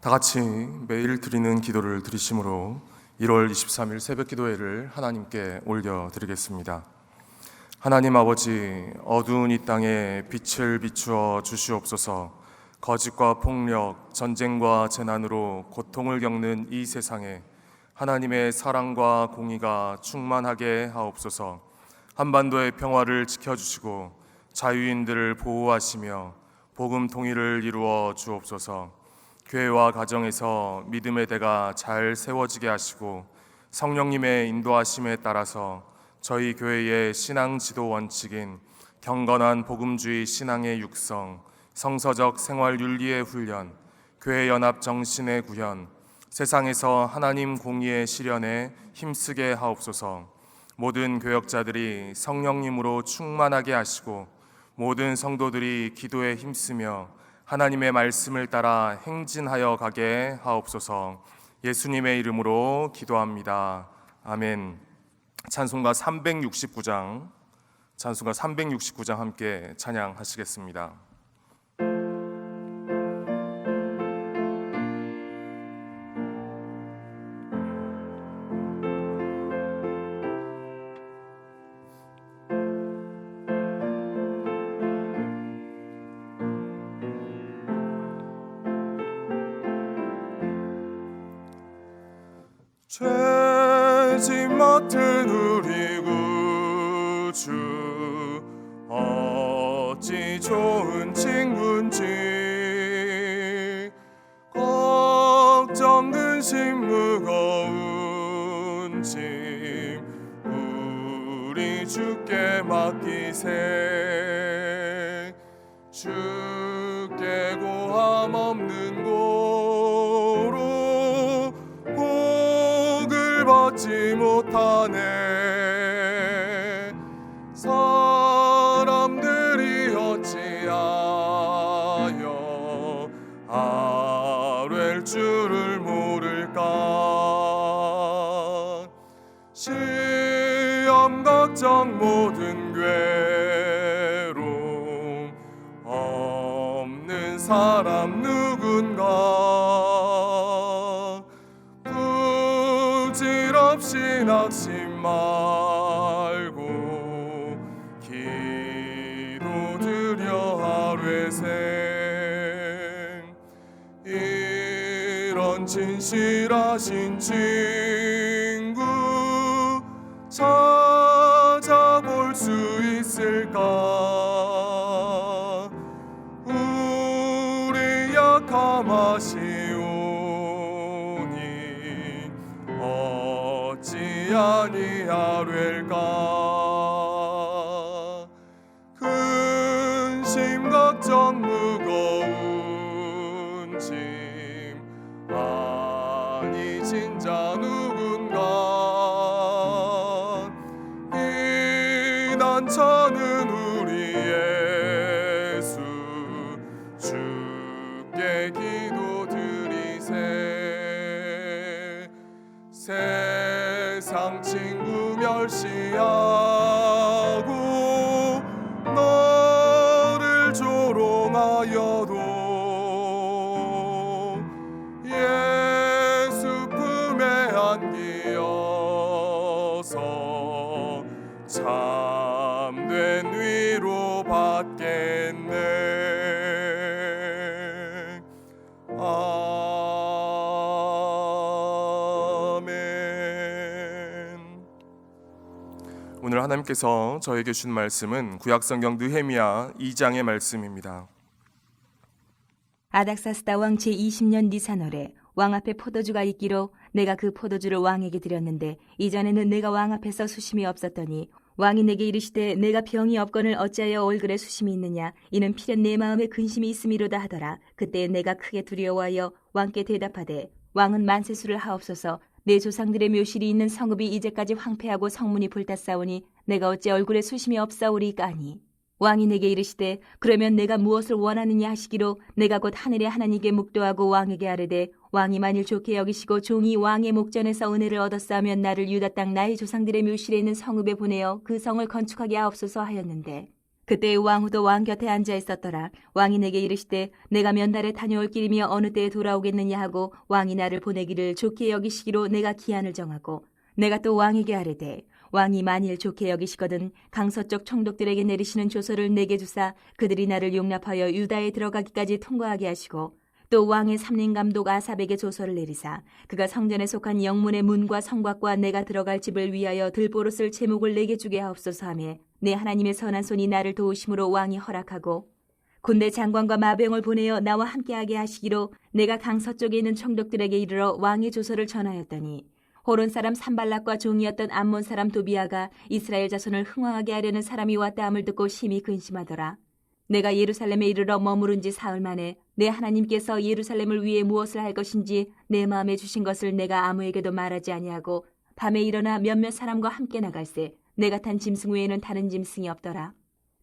다 같이 매일 드리는 기도를 드리심으로 1월 23일 새벽 기도회를 하나님께 올려드리겠습니다. 하나님 아버지, 어두운 이 땅에 빛을 비추어 주시옵소서. 거짓과 폭력, 전쟁과 재난으로 고통을 겪는 이 세상에 하나님의 사랑과 공의가 충만하게 하옵소서. 한반도의 평화를 지켜주시고 자유인들을 보호하시며 복음 통일을 이루어 주옵소서 교회와 가정에서 믿음의 대가 잘 세워지게 하시고 성령님의 인도하심에 따라서 저희 교회의 신앙 지도 원칙인 경건한 복음주의 신앙의 육성, 성서적 생활 윤리의 훈련, 교회 연합 정신의 구현, 세상에서 하나님 공의의 실현에 힘쓰게 하옵소서. 모든 교역자들이 성령님으로 충만하게 하시고 모든 성도들이 기도에 힘쓰며 하나님의 말씀을 따라 행진하여 가게 하옵소서. 예수님의 이름으로 기도합니다. 아멘. 찬송가 369장 찬송가 369장 함께 찬양하시겠습니다. 죄짐 맡은 우리 구주. 어찌 좋은 친구인지 걱정 근심 무거운 짐 우리 주께 맡기세 시험 걱정 모든 괴로움. 없는 사람 누군가 부질없이 낙심 말고 기도드려 하루에생. 이런 진실하신 친 아니하될까 참된 위로 받겠네 아멘 오늘 하나님께서 저에게 주신 말씀은 구약성경 느헤미야 2장의 말씀입니다. 아닥사스다 왕 제20년 니산월에 왕 앞에 포도주가 있기로 내가 그 포도주를 왕에게 드렸는데 이전에는 내가 왕 앞에서 수심이 없었더니 왕이 내게 이르시되 내가 병이 없거늘 어찌하여 얼굴에 수심이 있느냐? 이는 필연 내 마음에 근심이 있음이로다 하더라. 그때 내가 크게 두려워하여 왕께 대답하되 왕은 만세수를 하옵소서. 내 조상들의 묘실이 있는 성읍이 이제까지 황폐하고 성문이 불탔사오니 내가 어찌 얼굴에 수심이 없사오리까 하니? 왕이 내게 이르시되 그러면 내가 무엇을 원하느냐 하시기로 내가 곧 하늘의 하나님께 묵도하고 왕에게 아뢰되 왕이 만일 좋게 여기시고 종이 왕의 목전에서 은혜를 얻었사하면 나를 유다 땅 나의 조상들의 묘실에 있는 성읍에 보내어 그 성을 건축하게 하옵소서 하였는데 그때 왕후도 왕 곁에 앉아 있었더라. 왕이 내게 이르시되 내가 몇 날에 다녀올 길이며 어느 때에 돌아오겠느냐 하고 왕이 나를 보내기를 좋게 여기시기로 내가 기한을 정하고 내가 또 왕에게 아뢰되 왕이 만일 좋게 여기시거든 강서쪽 총독들에게 내리시는 조서를 내게 주사 그들이 나를 용납하여 유다에 들어가기까지 통과하게 하시고 또 왕의 삼림 감독 아삽에게 조서를 내리사 그가 성전에 속한 영문의 문과 성곽과 내가 들어갈 집을 위하여 들보로 쓸 제목을 내게 주게 하옵소서 하며 내 하나님의 선한 손이 나를 도우심으로 왕이 허락하고 군대 장관과 마병을 보내어 나와 함께하게 하시기로 내가 강 서쪽에 있는 총독들에게 이르러 왕의 조서를 전하였더니 호론 사람 산발락과 종이었던 암몬 사람 도비아가 이스라엘 자손을 흥왕하게 하려는 사람이 왔다 함을 듣고 심히 근심하더라. 내가 예루살렘에 이르러 머무른 지 사흘 만에 내 하나님께서 예루살렘을 위해 무엇을 할 것인지 내 마음에 주신 것을 내가 아무에게도 말하지 아니하고 밤에 일어나 몇몇 사람과 함께 나갈새 내가 탄 짐승 외에는 다른 짐승이 없더라.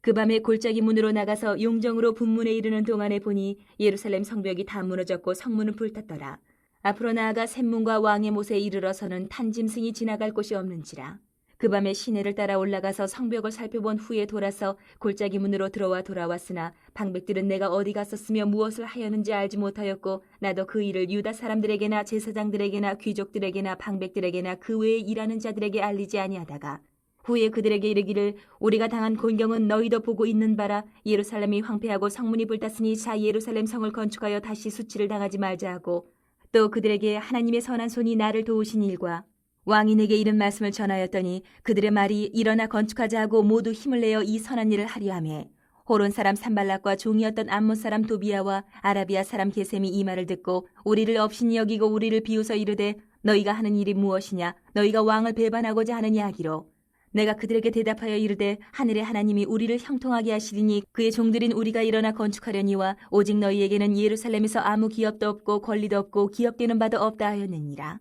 그 밤에 골짜기 문으로 나가서 용정으로 분문에 이르는 동안에 보니 예루살렘 성벽이 다 무너졌고 성문은 불탔더라. 앞으로 나아가 샘문과 왕의 못에 이르러서는 탄 짐승이 지나갈 곳이 없는지라. 그 밤에 시내를 따라 올라가서 성벽을 살펴본 후에 돌아서 골짜기 문으로 들어와 돌아왔으나 방백들은 내가 어디 갔었으며 무엇을 하였는지 알지 못하였고 나도 그 일을 유다 사람들에게나 제사장들에게나 귀족들에게나 방백들에게나 그 외에 일하는 자들에게 알리지 아니하다가 후에 그들에게 이르기를 우리가 당한 곤경은 너희도 보고 있는 바라. 예루살렘이 황폐하고 성문이 불탔으니 자 예루살렘 성을 건축하여 다시 수치를 당하지 말자 하고 또 그들에게 하나님의 선한 손이 나를 도우신 일과 왕이 내게 이런 말씀을 전하였더니 그들의 말이 일어나 건축하자 하고 모두 힘을 내어 이 선한 일을 하려 하며 호론 사람 산발락과 종이었던 암몬 사람 도비아와 아라비아 사람 게셈이 이 말을 듣고 우리를 업신이 여기고 우리를 비웃어 이르되 너희가 하는 일이 무엇이냐 너희가 왕을 배반하고자 하느냐 하기로 내가 그들에게 대답하여 이르되 하늘의 하나님이 우리를 형통하게 하시리니 그의 종들인 우리가 일어나 건축하려니와 오직 너희에게는 예루살렘에서 아무 기업도 없고 권리도 없고 기업되는 바도 없다 하였느니라.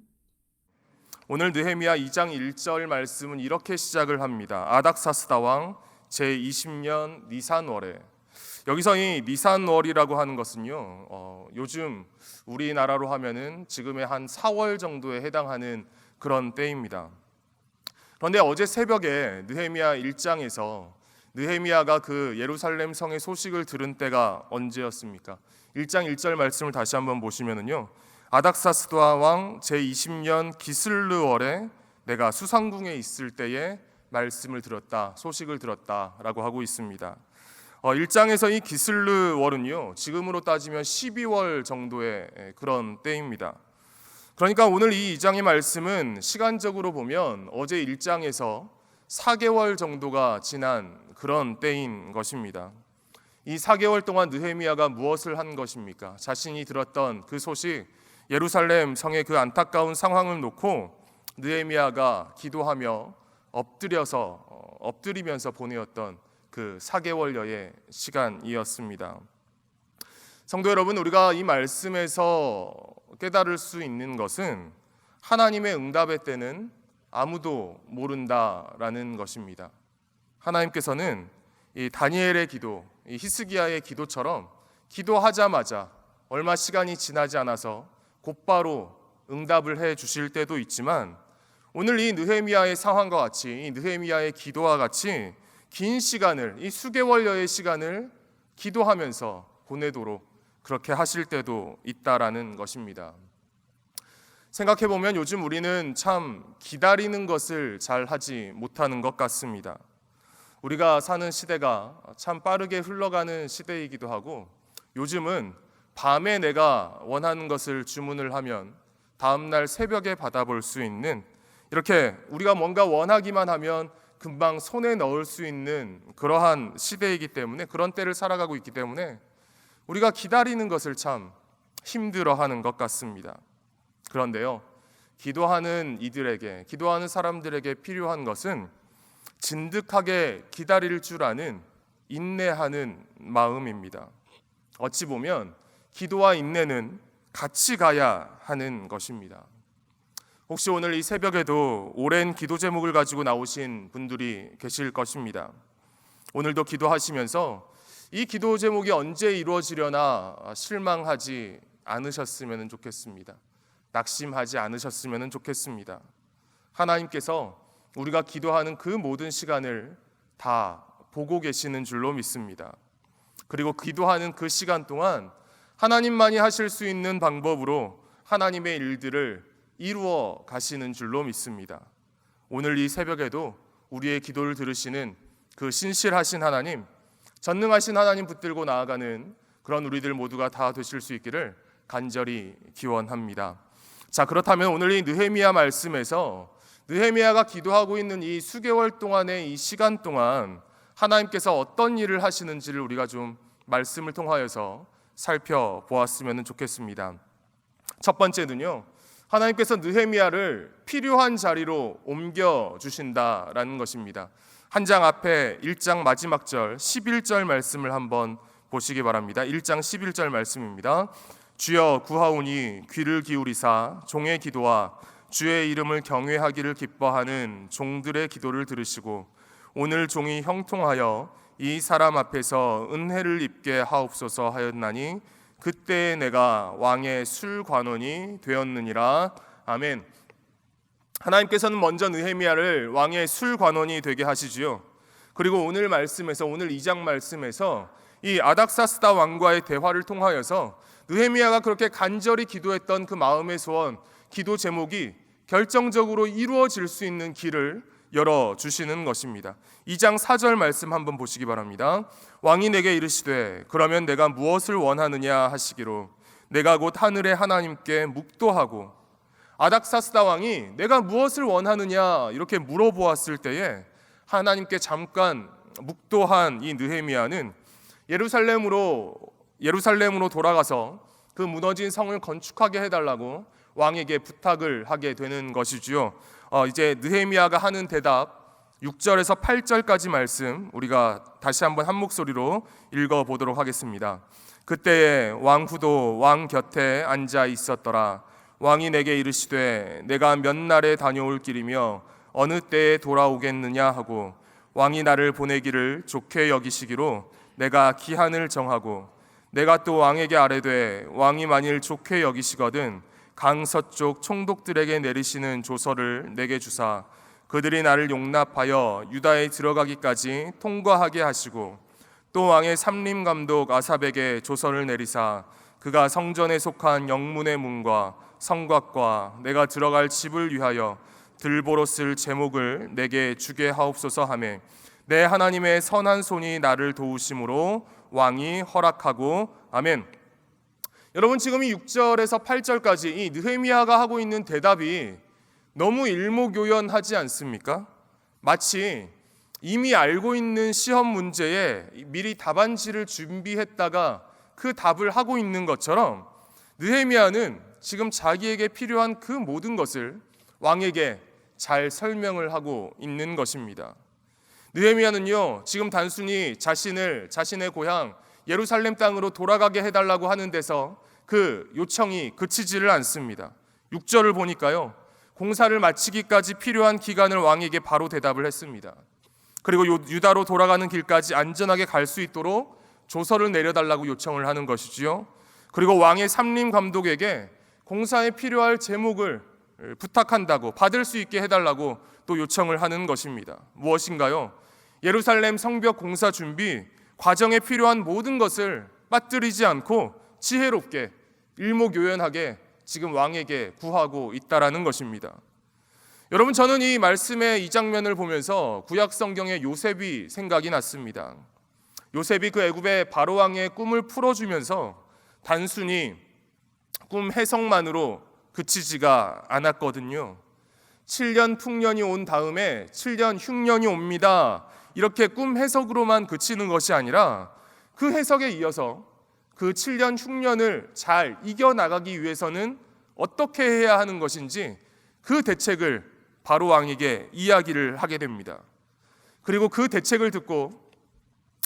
오늘 느헤미야 2장 1절 말씀은 이렇게 시작을 합니다. 아닥사스다 왕 제20년 니산월에 여기서 이 니산월이라고 하는 것은요. 어, 요즘 우리나라로 하면은 지금의 한 4월 정도에 해당하는 그런 때입니다. 그런데 어제 새벽에 느헤미야 1장에서 느헤미야가 그 예루살렘 성의 소식을 들은 때가 언제였습니까? 1장 1절 말씀을 다시 한번 보시면은요. 아닥사스도아 왕 제20년 기슬르월에 내가 수상궁에 있을 때에 말씀을 들었다, 소식을 들었다라고 하고 있습니다. 어, 1장에서 이 기슬르월은요, 지금으로 따지면 12월 정도의 그런 때입니다. 그러니까 오늘 이 2장의 말씀은 시간적으로 보면 어제 1장에서 4개월 정도가 지난 그런 때인 것입니다. 이 4개월 동안 느헤미야가 무엇을 한 것입니까? 자신이 들었던 그 소식 예루살렘 성의 그 안타까운 상황을 놓고 느헤미야가 기도하며 엎드려서 어, 엎드리면서 보내었던 그 4개월여의 시간이었습니다. 성도 여러분, 우리가 이 말씀에서 깨달을 수 있는 것은 하나님의 응답의 때는 아무도 모른다라는 것입니다. 하나님께서는 이 다니엘의 기도, 이 히스기야의 기도처럼 기도하자마자 얼마 시간이 지나지 않아서 곧바로 응답을 해 주실 때도 있지만 오늘 이 느헤미야의 상황과 같이 이 느헤미야의 기도와 같이 긴 시간을 이 수개월여의 시간을 기도하면서 보내도록 그렇게 하실 때도 있다라는 것입니다. 생각해 보면 요즘 우리는 참 기다리는 것을 잘 하지 못하는 것 같습니다. 우리가 사는 시대가 참 빠르게 흘러가는 시대이기도 하고 요즘은 밤에 내가 원하는 것을 주문을 하면 다음 날 새벽에 받아볼 수 있는 이렇게 우리가 뭔가 원하기만 하면 금방 손에 넣을 수 있는 그러한 시대이기 때문에 그런 때를 살아가고 있기 때문에 우리가 기다리는 것을 참 힘들어하는 것 같습니다. 그런데요, 기도하는 이들에게, 기도하는 사람들에게 필요한 것은 진득하게 기다릴 줄 아는 인내하는 마음입니다. 어찌 보면 기도와 인내는 같이 가야 하는 것입니다. 혹시 오늘 이 새벽에도 오랜 기도 제목을 가지고 나오신 분들이 계실 것입니다. 오늘도 기도하시면서 이 기도 제목이 언제 이루어지려나 실망하지 않으셨으면 좋겠습니다. 낙심하지 않으셨으면 좋겠습니다. 하나님께서 우리가 기도하는 그 모든 시간을 다 보고 계시는 줄로 믿습니다. 그리고 기도하는 그 시간 동안 하나님만이 하실 수 있는 방법으로 하나님의 일들을 이루어 가시는 줄로 믿습니다. 오늘 이 새벽에도 우리의 기도를 들으시는 그 신실하신 하나님, 전능하신 하나님 붙들고 나아가는 그런 우리들 모두가 다 되실 수 있기를 간절히 기원합니다. 자, 그렇다면 오늘 이 느헤미야 말씀에서 느헤미야가 기도하고 있는 이 수개월 동안의 이 시간 동안 하나님께서 어떤 일을 하시는지를 우리가 좀 말씀을 통하여서 살펴보았으면 좋겠습니다. 첫 번째는요. 하나님께서 느헤미야를 필요한 자리로 옮겨 주신다라는 것입니다. 한 장 앞에 1장 마지막 절 11절 말씀을 한번 보시기 바랍니다. 1장 11절 말씀입니다. 주여 구하오니 귀를 기울이사 종의 기도와 주의 이름을 경외하기를 기뻐하는 종들의 기도를 들으시고 오늘 종이 형통하여 이 사람 앞에서 은혜를 입게 하옵소서 하였나니 그때 내가 왕의 술관원이 되었느니라 아멘. 하나님께서는 먼저 느헤미야를 왕의 술관원이 되게 하시지요. 그리고 오늘 말씀에서 오늘 2장 말씀에서 이 아닥사스다 왕과의 대화를 통하여서 느헤미야가 그렇게 간절히 기도했던 그 마음의 소원, 기도 제목이 결정적으로 이루어질 수 있는 길을 열어 주시는 것입니다. 2장 4절 말씀 한번 보시기 바랍니다. 왕이 내게 이르시되 그러면 내가 무엇을 원하느냐 하시기로 내가 곧 하늘의 하나님께 묵도하고 아닥사스다 왕이 내가 무엇을 원하느냐 이렇게 물어보았을 때에 하나님께 잠깐 묵도한 이 느헤미야는 예루살렘으로 예루살렘으로 돌아가서 그 무너진 성을 건축하게 해달라고 왕에게 부탁을 하게 되는 것이지요. 어, 이제 느헤미야가 하는 대답 6절에서 8절까지 말씀 우리가 다시 한번 한 목소리로 읽어 보도록 하겠습니다. 그때에 왕후도 왕 곁에 앉아 있었더라. 왕이 내게 이르시되 내가 몇 날에 다녀올 길이며 어느 때에 돌아오겠느냐 하고 왕이 나를 보내기를 좋게 여기시기로 내가 기한을 정하고 내가 또 왕에게 아뢰되 왕이 만일 좋게 여기시거든 강서쪽 총독들에게 내리시는 조서를 내게 주사 그들이 나를 용납하여 유다에 들어가기까지 통과하게 하시고 또 왕의 삼림 감독 아삽에게 조서를 내리사 그가 성전에 속한 영문의 문과 성곽과 내가 들어갈 집을 위하여 들보로 쓸 제목을 내게 주게 하옵소서 하매 내 하나님의 선한 손이 나를 도우심으로 왕이 허락하고 아멘. 여러분 지금 이 6절에서 8절까지 이 느헤미야가 하고 있는 대답이 너무 일목요연하지 않습니까? 마치 이미 알고 있는 시험 문제에 미리 답안지를 준비했다가 그 답을 하고 있는 것처럼 느헤미야는 지금 자기에게 필요한 그 모든 것을 왕에게 잘 설명을 하고 있는 것입니다. 느헤미야는요 지금 단순히 자신을 자신의 고향 예루살렘 땅으로 돌아가게 해달라고 하는 데서 그 요청이 그치지를 않습니다. 6절을 보니까요 공사를 마치기까지 필요한 기간을 왕에게 바로 대답을 했습니다. 그리고 요- 유다로 돌아가는 길까지 안전하게 갈 수 있도록 조서를 내려달라고 요청을 하는 것이지요. 그리고 왕의 삼림 감독에게 공사에 필요할 제목을 부탁한다고 받을 수 있게 해달라고 또 요청을 하는 것입니다. 무엇인가요? 예루살렘 성벽 공사 준비 과정에 필요한 모든 것을 빠뜨리지 않고 지혜롭게 일목요연하게 지금 왕에게 구하고 있다라는 것입니다. 여러분 저는 이 말씀의 이 장면을 보면서 구약 성경의 요셉이 생각이 났습니다. 요셉이 그 애굽의 바로 왕의 꿈을 풀어 주면서 단순히 꿈 해석만으로 그치지가 않았거든요. 7년 풍년이 온 다음에 7년 흉년이 옵니다. 이렇게 꿈 해석으로만 그치는 것이 아니라 그 해석에 이어서 그 7년 흉년을 잘 이겨나가기 위해서는 어떻게 해야 하는 것인지 그 대책을 바로 왕에게 이야기를 하게 됩니다. 그리고 그 대책을 듣고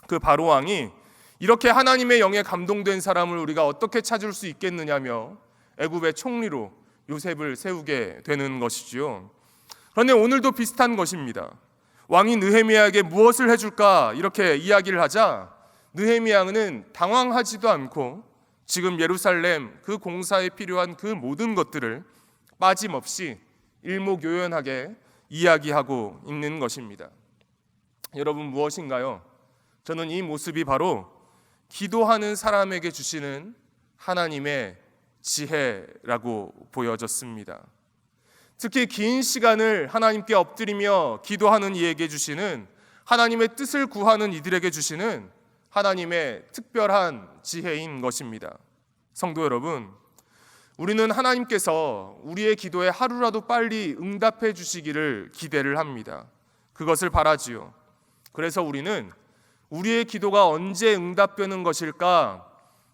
그 바로 왕이 이렇게 하나님의 영에 감동된 사람을 우리가 어떻게 찾을 수 있겠느냐며 애굽의 총리로 요셉을 세우게 되는 것이지요. 그런데 오늘도 비슷한 것입니다. 왕이 느헤미야에게 무엇을 해줄까 이렇게 이야기를 하자 느헤미야는 당황하지도 않고 지금 예루살렘 그 공사에 필요한 그 모든 것들을 빠짐없이 일목요연하게 이야기하고 있는 것입니다. 여러분 무엇인가요? 저는 이 모습이 바로 기도하는 사람에게 주시는 하나님의 지혜라고 보여졌습니다. 특히 긴 시간을 하나님께 엎드리며 기도하는 이에게 주시는 하나님의 뜻을 구하는 이들에게 주시는 하나님의 특별한 지혜인 것입니다. 성도 여러분, 우리는 하나님께서 우리의 기도에 하루라도 빨리 응답해 주시기를 기대를 합니다. 그것을 바라지요. 그래서 우리는 우리의 기도가 언제 응답되는 것일까?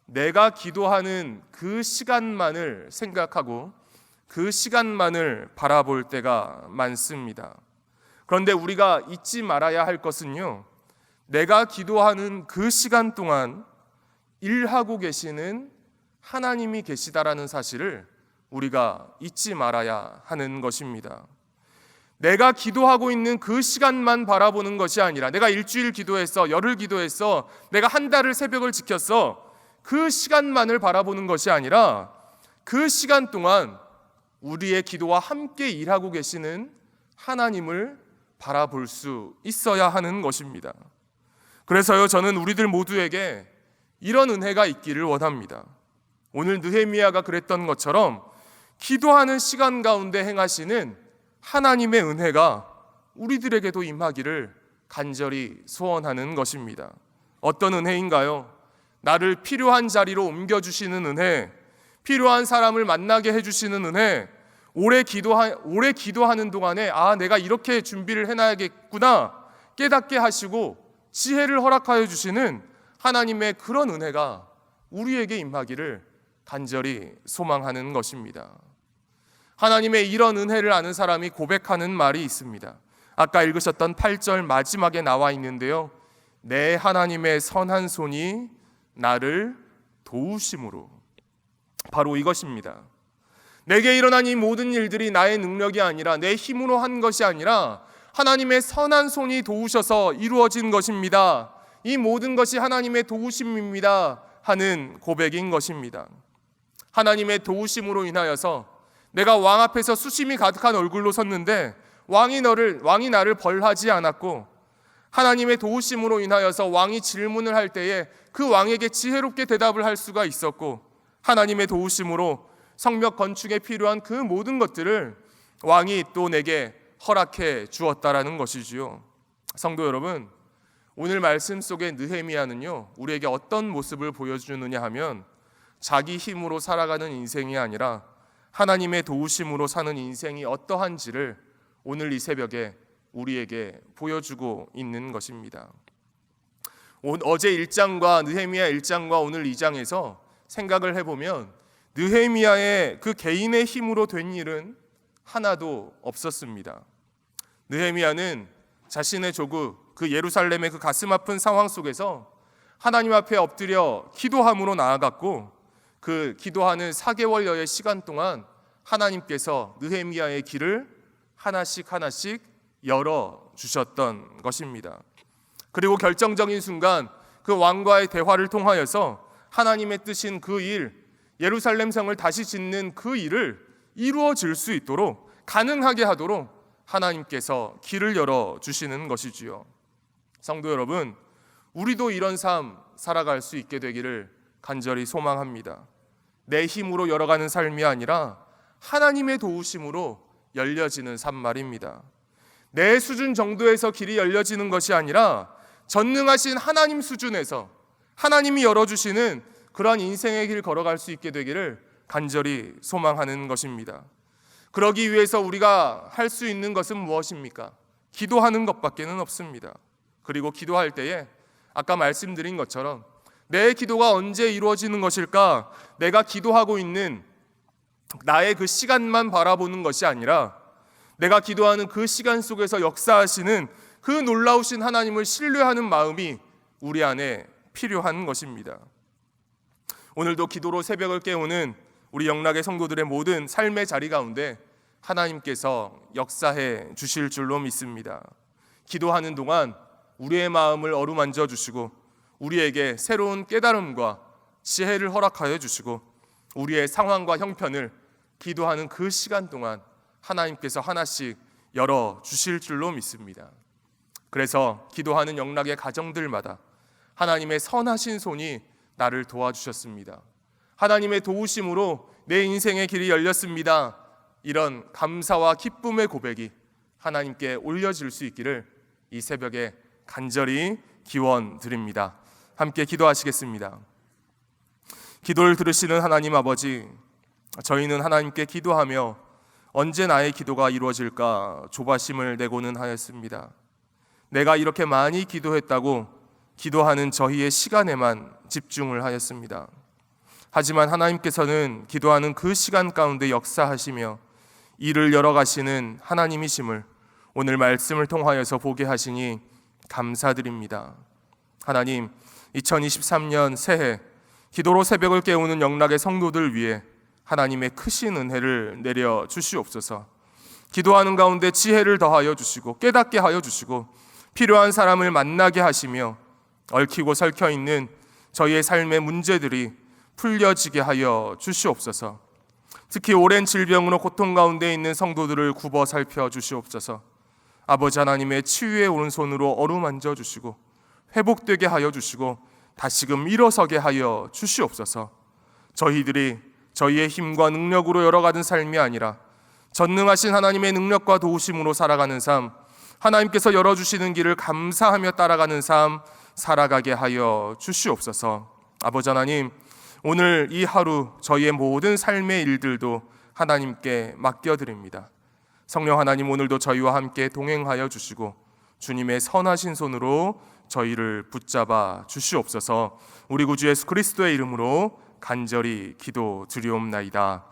내가 기도하는 그 시간만을 생각하고 그 시간만을 바라볼 때가 많습니다. 그런데 우리가 잊지 말아야 할 것은요. 내가 기도하는 그 시간 동안 일하고 계시는 하나님이 계시다라는 사실을 우리가 잊지 말아야 하는 것입니다. 내가 기도하고 있는 그 시간만 바라보는 것이 아니라 내가 일주일 기도했어, 열흘 기도했어, 내가 한 달을 새벽을 지켰어. 그 시간만을 바라보는 것이 아니라 그 시간 동안 우리의 기도와 함께 일하고 계시는 하나님을 바라볼 수 있어야 하는 것입니다. 그래서요, 저는 우리들 모두에게 이런 은혜가 있기를 원합니다. 오늘 느헤미야가 그랬던 것처럼 기도하는 시간 가운데 행하시는 하나님의 은혜가 우리들에게도 임하기를 간절히 소원하는 것입니다. 어떤 은혜인가요? 나를 필요한 자리로 옮겨주시는 은혜, 필요한 사람을 만나게 해주시는 은혜, 오래 기도하, 오래 기도하는 동안에 아, 내가 이렇게 준비를 해놔야겠구나 깨닫게 하시고 지혜를 허락하여 주시는 하나님의 그런 은혜가 우리에게 임하기를 간절히 소망하는 것입니다. 하나님의 이런 은혜를 아는 사람이 고백하는 말이 있습니다. 아까 읽으셨던 8절 마지막에 나와 있는데요. 내 하나님의 선한 손이 나를 도우심으로 바로 이것입니다. 내게 일어난 이 모든 일들이 나의 능력이 아니라 내 힘으로 한 것이 아니라 하나님의 선한 손이 도우셔서 이루어진 것입니다. 이 모든 것이 하나님의 도우심입니다. 하는 고백인 것입니다. 하나님의 도우심으로 인하여서 내가 왕 앞에서 수심이 가득한 얼굴로 섰는데 왕이 너를 왕이 나를 벌하지 않았고 하나님의 도우심으로 인하여서 왕이 질문을 할 때에 그 왕에게 지혜롭게 대답을 할 수가 있었고 하나님의 도우심으로 성벽 건축에 필요한 그 모든 것들을 왕이 또 내게 허락해 주었다라는 것이지요. 성도 여러분, 오늘 말씀 속의 느헤미야는요. 우리에게 어떤 모습을 보여주느냐 하면 자기 힘으로 살아가는 인생이 아니라 하나님의 도우심으로 사는 인생이 어떠한지를 오늘 이 새벽에 우리에게 보여주고 있는 것입니다. 오- 어제 1장과 느헤미야 1장과 오늘 2장에서 생각을 해보면 느헤미야의 그 개인의 힘으로 된 일은 하나도 없었습니다. 느헤미야는 자신의 조국 그 예루살렘의 그 가슴 아픈 상황 속에서 하나님 앞에 엎드려 기도함으로 나아갔고 그 기도하는 4개월여의 시간 동안 하나님께서 느헤미야의 길을 하나씩 하나씩 열어 주셨던 것입니다. 그리고 결정적인 순간 그 왕과의 대화를 통하여서 하나님의 뜻인 그 일, 예루살렘 성을 다시 짓는 그 일을 이루어질 수 있도록 가능하게 하도록 하나님께서 길을 열어 주시는 것이지요. 성도 여러분, 우리도 이런 삶 살아갈 수 있게 되기를 간절히 소망합니다. 내 힘으로 열어가는 삶이 아니라 하나님의 도우심으로 열려지는 삶 말입니다. 내 수준 정도에서 길이 열려지는 것이 아니라 전능하신 하나님 수준에서 하나님이 열어주시는 그러한 인생의 길 걸어갈 수 있게 되기를 간절히 소망하는 것입니다. 그러기 위해서 우리가 할 수 있는 것은 무엇입니까? 기도하는 것밖에는 없습니다. 그리고 기도할 때에 아까 말씀드린 것처럼 내 기도가 언제 이루어지는 것일까? 내가 기도하고 있는 나의 그 시간만 바라보는 것이 아니라 내가 기도하는 그 시간 속에서 역사하시는 그 놀라우신 하나님을 신뢰하는 마음이 우리 안에 필요한 것입니다. 오늘도 기도로 새벽을 깨우는 우리 영락의 성도들의 모든 삶의 자리 가운데 하나님께서 역사해 주실 줄로 믿습니다. 기도하는 동안 우리의 마음을 어루만져 주시고 우리에게 새로운 깨달음과 지혜를 허락하여 주시고 우리의 상황과 형편을 기도하는 그 시간 동안 하나님께서 하나씩 열어 주실 줄로 믿습니다. 그래서 기도하는 영락의 가정들마다 하나님의 선하신 손이 나를 도와주셨습니다. 하나님의 도우심으로 내 인생의 길이 열렸습니다. 이런 감사와 기쁨의 고백이 하나님께 올려질 수 있기를 이 새벽에 간절히 기원 드립니다. 함께 기도하시겠습니다. 기도를 들으시는 하나님 아버지, 저희는 하나님께 기도하며 언제 나의 기도가 이루어질까 조바심을 내고는 하였습니다. 내가 이렇게 많이 기도했다고 기도하는 저희의 시간에만 집중을 하였습니다. 하지만 하나님께서는 기도하는 그 시간 가운데 역사하시며 일을 열어가시는 하나님이심을 오늘 말씀을 통하여서 보게 하시니 감사드립니다. 하나님, 2023년 새해 기도로 새벽을 깨우는 영락의 성도들 위해 하나님의 크신 은혜를 내려 주시옵소서. 기도하는 가운데 지혜를 더하여 주시고 깨닫게 하여 주시고 필요한 사람을 만나게 하시며 얽히고 설켜 있는 저희의 삶의 문제들이 풀려지게 하여 주시옵소서. 특히 오랜 질병으로 고통 가운데 있는 성도들을 굽어 살펴 주시옵소서. 아버지 하나님의 치유의 오른손으로 어루만져 주시고 회복되게 하여 주시고 다시금 일어서게 하여 주시옵소서. 저희들이 저희의 힘과 능력으로 열어가는 삶이 아니라 전능하신 하나님의 능력과 도우심으로 살아가는 삶, 하나님께서 열어주시는 길을 감사하며 따라가는 삶 살아가게 하여 주시옵소서. 아버지 하나님, 오늘 이 하루 저희의 모든 삶의 일들도 하나님께 맡겨드립니다. 성령 하나님 오늘도 저희와 함께 동행하여 주시고 주님의 선하신 손으로 저희를 붙잡아 주시옵소서. 우리 구주 예수 그리스도의 이름으로 간절히 기도 드리옵나이다.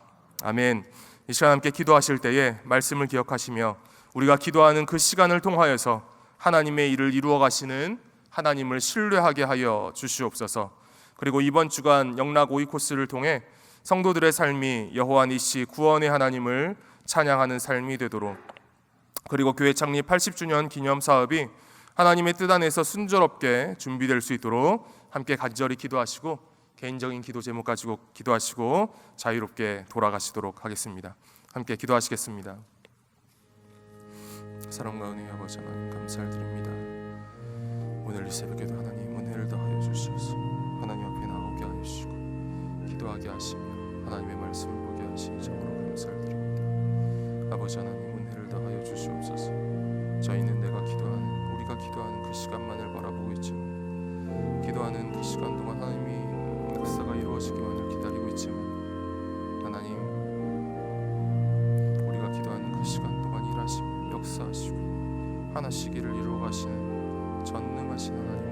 아멘. 이 시간 함께 기도하실 때에 말씀을 기억하시며 우리가 기도하는 그 시간을 통하여서 하나님의 일을 이루어 가시는 하나님을 신뢰하게 하여 주시옵소서. 그리고 이번 주간 영락 오이 코스를 통해 성도들의 삶이 여호와 니시 구원의 하나님을 찬양하는 삶이 되도록 그리고 교회 창립 80주년 기념 사업이 하나님의 뜻 안에서 순조롭게 준비될 수 있도록 함께 간절히 기도하시고 개인적인 기도 제목 가지고 기도하시고 자유롭게 돌아가시도록 하겠습니다. 함께 기도하시겠습니다. 사랑과 은혜의 아버지 하나님 감사드립니다. 오늘 이 새벽에도 하나님 은혜를 더하여 주시옵소서. 하나님 앞에 나오게 하시고 기도하게 하시며 하나님의 말씀을 보게 하시니 참으로 감사드립니다. 아버지 하나님 은혜를 더하여 주시옵소서. 저희는 내가 기도하는 우리가 기도하는 그 시간만을 바라보고 있지만 기도하는 그 시간 동안 하나님이 역사가 이루어지기만을 기다리고 있지만 하나님 우리가 기도하는 그 시간 동안 일하시며 역사하시고 하나씩 일을 이루어 가시는 하신 하나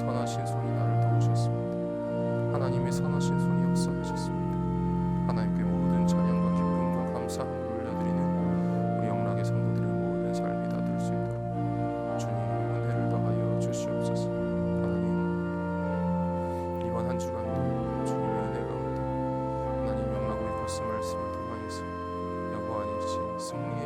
선하신 손이 나를 도우셨습니다. 하나님의 선하신 손이 역사하셨습니다. 하나님께 모든 찬양과 기쁨과 감사함을 올려드리는 우리 영락의 성도들의 모든 삶이 다 될 수 있도록 주님 은혜를 더하여 주시옵소서. 하나님 이번 한 주간도 주님의 은혜 가운데 하나님 영락의 보스 말씀을 통하여서 여호와 일시 승리